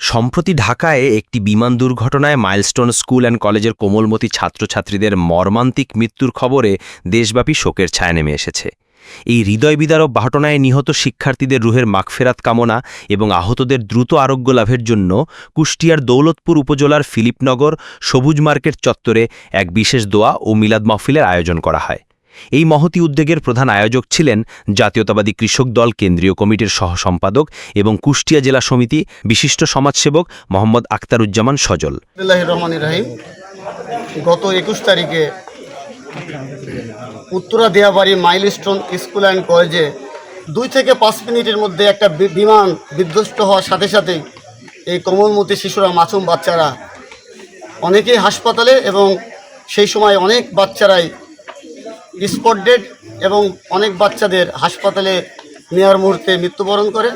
সম্প্রতি ঢাকায় একটি বিমান দুর্ঘটনায় মাইলস্টোন স্কুল অ্যান্ড কলেজের কোমলমতি ছাত্রছাত্রীদের মর্মান্তিক মৃত্যুর খবরে দেশব্যাপী শোকের ছায়া নেমে এসেছে। এই হৃদয় বিদারক ঘটনায় নিহত শিক্ষার্থীদের রুহের মাগফেরাত কামনা এবং আহতদের দ্রুত আরোগ্য লাভের জন্য কুষ্টিয়ার দৌলতপুর উপজেলার ফিলিপনগর সবুজ মার্কেট চত্বরে এক বিশেষ দোয়া ও মিলাদ মাহফিলের আয়োজন করা হয়। এই মহতি উদ্যোগের প্রধান আয়োজক ছিলেন জাতীয়তাবাদী কৃষক দল কেন্দ্রীয় কমিটির সহসম্পাদক এবং কুষ্টিয়া জেলা সমিতি বিশিষ্ট সমাজসেবক মোহাম্মদ আক্তারুজ্জামান সজল। গত একুশ তারিখে Uttara Diabari Milestone school and কলেজে দুই থেকে পাঁচ মিনিটের মধ্যে একটা বিমান বিধ্বস্ত হওয়ার সাথে সাথেই এই কোমলমতি শিশুরা, মাসুম বাচ্চারা অনেকেই হাসপাতালে এবং সেই সময় অনেক বাচ্চারাই স্পট ডেড এবং অনেক বাচ্চাদের হাসপাতালে নেওয়ার মুহূর্তে মৃত্যুবরণ করে।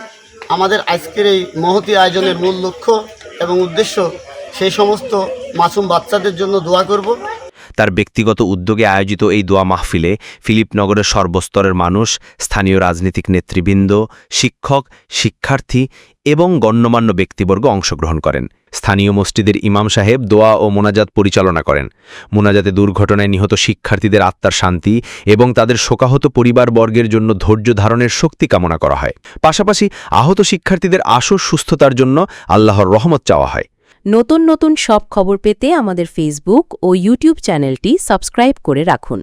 আমাদের আজকের এই মহতি আয়োজনের মূল লক্ষ্য এবং উদ্দেশ্য সেই সমস্ত মাসুম বাচ্চাদের জন্য দোয়া করব। তার ব্যক্তিগত উদ্যোগে আয়োজিত এই দোয়া মাহফিলে ফিলিপনগরের সর্বস্তরের মানুষ, স্থানীয় রাজনীতিক নেতৃবৃন্দ, শিক্ষক, শিক্ষার্থী এবং গণ্যমান্য ব্যক্তিবর্গ অংশগ্রহণ করেন। স্থানীয় মসজিদের ইমাম সাহেব দোয়া ও মোনাজাত পরিচালনা করেন। মোনাজাতে দুর্ঘটনায় নিহত শিক্ষার্থীদের আত্মার শান্তি এবং তাদের শোকাহত পরিবারবর্গের জন্য ধৈর্য ধারণের শক্তি কামনা করা হয়। পাশাপাশি আহত শিক্ষার্থীদের আশু সুস্থতার জন্য আল্লাহর রহমত চাওয়া হয়। নতুন নতুন সব খবর পেতে আমাদের ফেসবুক ও ইউটিউব চ্যানেলটি সাবস্ক্রাইব করে রাখুন।